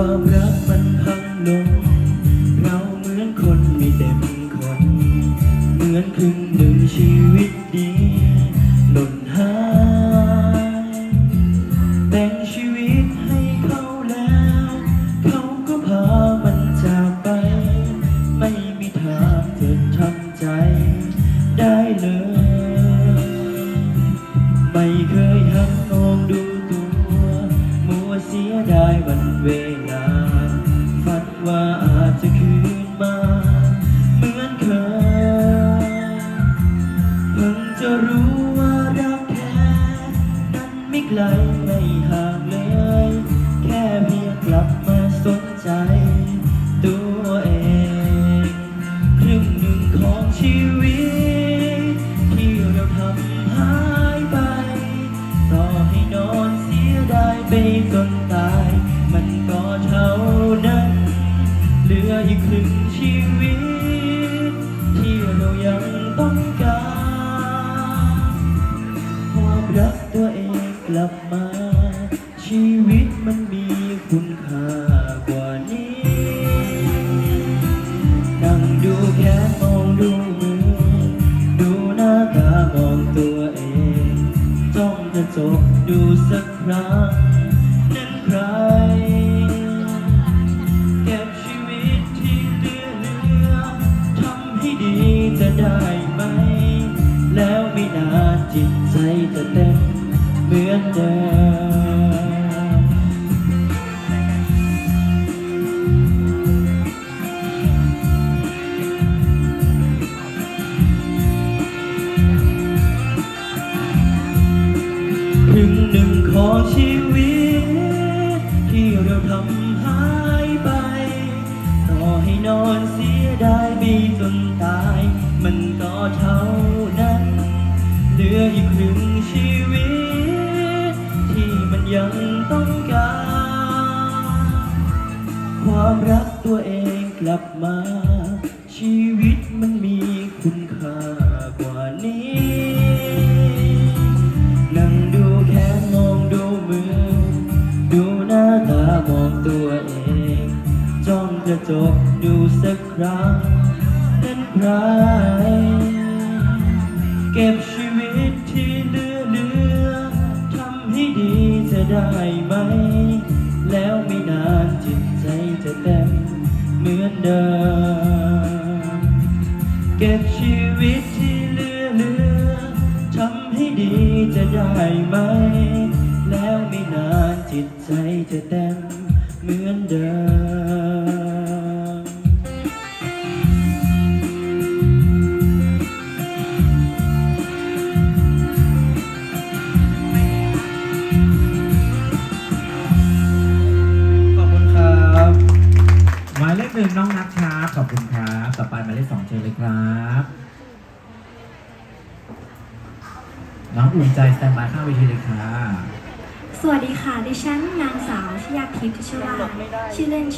ความรักมันพังลงเราเหมือนคนไม่เต็มคน เหมือนครึ่งหนึ่งชีวิตดีหล่นหายแต่งชีวิตให้เขาแล้ว เขาก็พามันจากไป ไม่มีทางจะทำใจได้เลย ไม่เคยหันมองดูตัว มัวเสียดายวันาอาจจะคืนมาเหมือนเคยเพิ่งจะรู้ว่ารักแท้นั้นไม่ไกลไม่ห่างเลย แค่เพียงกลับมาสนใจ ตัวเองครึ่งหนึ่งของชีวิต ที่เราทำหา ลืออีกครึ่งชีวิต ที่เรายังต้องการความรักตัวเองกลับมา ชีวิตมันมีคุณค่ากว่านี้นั่งดูแค่มองดูมือ ดูหน้าตามองตัวเอง จ้องจะจบดูสักครั้ง ได้ไหม แล้วไม่นานจิตใจจะเต็มเหมือนเดิมครึ่งหนึ่งของชีวิต ที่เราทำหายไป ต่อให้นอนเสีย ก็เท่านั้นเหลืออีกครึ่งชีวิต ที่มันยังต้องการ ความรักตัวเองกลับมา ชีวิตมันมีคุณค่ากว่านี้ นั่งดูแค่มองดูมือ ดูหน้าตามองตัวเอง จ้องจะจบดูสักครั้ง นั้นใคร เก็บชีวิตที่เหลือเหลือทำให้ดีจะได้ไหม แล้วไม่นานจิตใจจะเต็มเหมือนเดิม เก็บชีวิตที่เหลือเหลือทำให้ดีจะได้ไหม แล้วไม่นานจิตใจจะเต็มเหมือนเดิม น้องนัทครับขอบคุณครับต่อไปหมายเลขสองเชิญเลยครับ น้องอุ่นใจสแตนบายข้างเวทีเลยครับ สวัสดีค่ะ ดิฉันนางสาวชยาทิพย์ชวาชื่อเล่นชื่อ